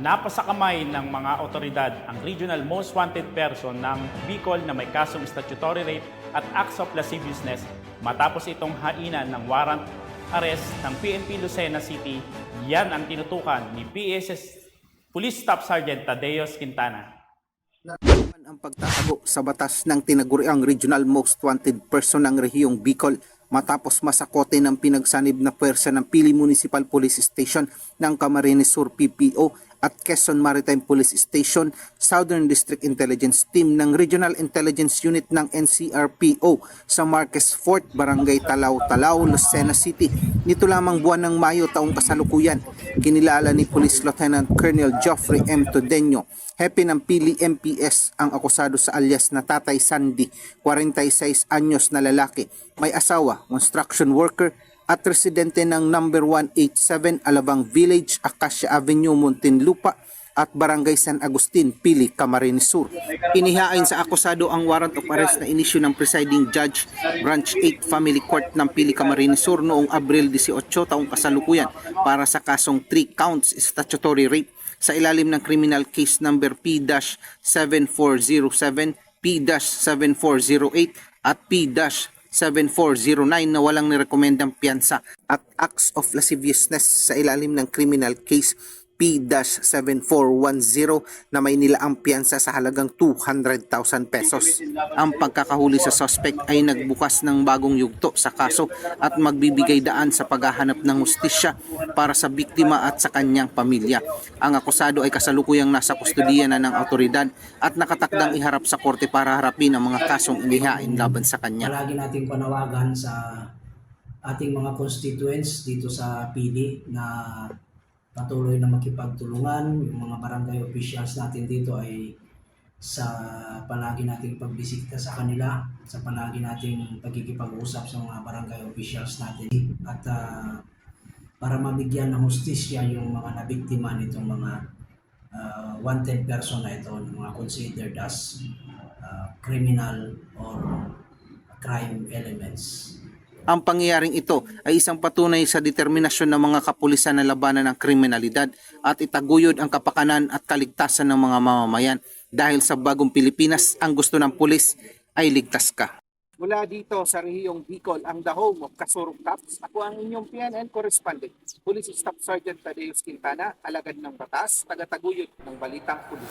Napasakamay ng mga otoridad ang regional most wanted person ng Bicol na may kasong statutory rape at acts of lasciviousness matapos itong hainan ng warrant arrest ng PNP Lucena City. Yan ang tinutukan ni PSS Police Staff Sergeant Tadeos Quintana. Naman ang pagtatago sa batas ng tinaguriang regional most wanted person ng rehiyong Bicol matapos masakote ng pinagsanib na pwersa ng Pili Municipal Police Station ng Camarines Sur PPO at Quezon Maritime Police Station Southern District Intelligence Team ng Regional Intelligence Unit ng NCRPO sa Marquez Fort, Barangay Talaw-Talaw, Lucena City. Nito lamang buwan ng Mayo taong kasalukuyan, kinilala ni Police Lieutenant Colonel Geoffrey M. Todeño, hepe ng Pili MPS ang akusado sa alias na Tatay Sandy, 46 anyos na lalaki, may asawa, construction worker, at residente ng number 187 Alabang Village, Acacia Avenue, Muntinlupa at Barangay San Agustin, Pili, Camarines Sur. Inihain sa akusado ang warrant of arrest na inisyu ng presiding judge Branch 8 Family Court ng Pili, Camarines Sur noong Abril 18 taong kasalukuyan para sa kasong 3 counts statutory rape sa ilalim ng criminal case number P-7407, P-7408 at P-7409 na walang nirekomendang piyansa at acts of lasciviousness sa ilalim ng criminal case P-7410 na may nilaang piyansa sa halagang 200,000 pesos. Ang pagkakahuli sa suspect ay nagbukas ng bagong yugto sa kaso at magbibigay daan sa paghahanap ng hustisya para sa biktima at sa kanyang pamilya. Ang akusado ay kasalukuyang nasa kustudiya na ng autoridad at nakatakdang iharap sa korte para harapin ang mga kasong inihain laban sa kanya. Palagi nating panawagan sa ating mga constituents dito sa PD na patuloy na makipagtulungan. Yung mga barangay officials natin dito ay sa palagi nating pagbisita sa kanila, sa palagi nating pagkikipag-usap sa mga barangay officials natin at ah, para mabigyan ng hustisya yung mga nabiktima nitong mga ah, wanted person na ito, mga considered as ah, criminal or crime elements. Ang pangyayaring ito ay isang patunay sa determinasyon ng mga kapulisan na labanan ng kriminalidad at itaguyod ang kapakanan at kaligtasan ng mga mamamayan dahil sa bagong Pilipinas ang gusto ng pulis ay ligtas ka. Mula dito sa rehiyong Bicol, ang the home of Kasurong Cops, ako ang inyong PNN correspondent, Police Staff Sergeant Tadeus Quintana, alagad ng batas, tagataguyod ng balitang pulis.